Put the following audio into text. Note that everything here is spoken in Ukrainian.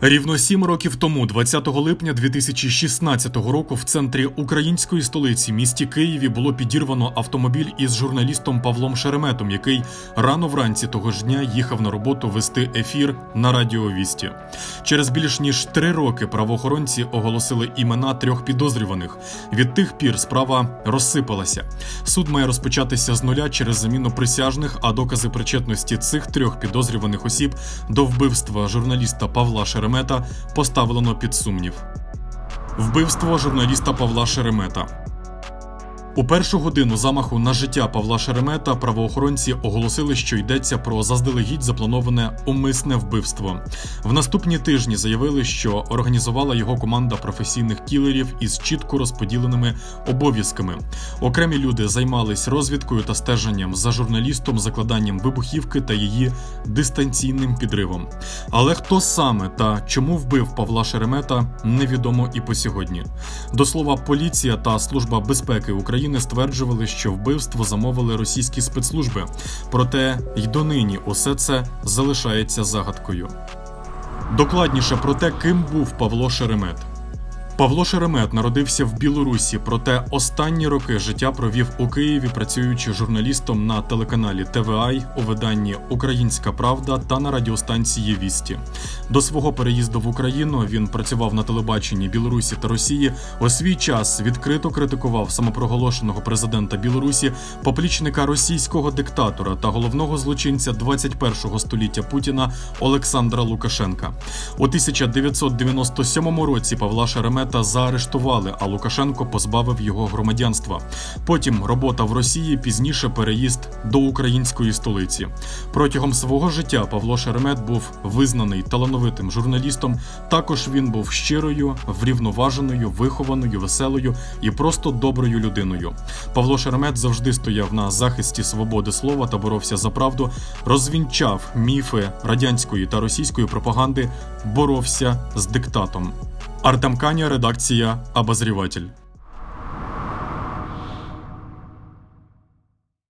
Рівно сім років тому, 20 липня 2016 року, в центрі української столиці, місті Києві, було підірвано автомобіль із журналістом Павлом Шереметом, який рано вранці того ж дня їхав на роботу вести ефір на радіо Вісті. Через більш ніж три роки правоохоронці оголосили імена трьох підозрюваних. Від тих пір справа розсипалася. Суд має розпочатися з нуля через заміну присяжних, а докази причетності цих трьох підозрюваних осіб до вбивства журналіста Павла Шеремета поставлено під сумнів. Вбивство журналіста Павла Шеремета. У першу годину замаху на життя Павла Шеремета правоохоронці оголосили, що йдеться про заздалегідь заплановане умисне вбивство. В наступні тижні заявили, що організувала його команда професійних кілерів із чітко розподіленими обов'язками. Окремі люди займались розвідкою та стеженням за журналістом, закладанням вибухівки та її дистанційним підривом. Але хто саме та чому вбив Павла Шеремета, невідомо і по сьогодні. До слова, поліція та служба безпеки України стверджували, що вбивство замовили російські спецслужби. Проте й донині усе це залишається загадкою. Докладніше про те, ким був Павло Шеремет. Павло Шеремет народився в Білорусі, проте останні роки життя провів у Києві, працюючи журналістом на телеканалі ТВАЙ у виданні Українська Правда та на радіостанції Вісті. До свого переїзду в Україну він працював на телебаченні Білорусі та Росії. У свій час відкрито критикував самопроголошеного президента Білорусі, поплічника російського диктатора та головного злочинця 21-го століття Путіна Олександра Лукашенка. У 1997 році Павла Шеремета заарештували, а Лукашенко позбавив його громадянства. Потім робота в Росії, пізніше переїзд до української столиці. Протягом свого життя Павло Шеремет був визнаний талановитим журналістом. Також він був щирою, врівноваженою, вихованою, веселою і просто доброю людиною. Павло Шеремет завжди стояв на захисті свободи слова та боровся за правду, розвінчав міфи радянської та російської пропаганди, боровся з диктатом. Артем Каня, редакція Обозріватель.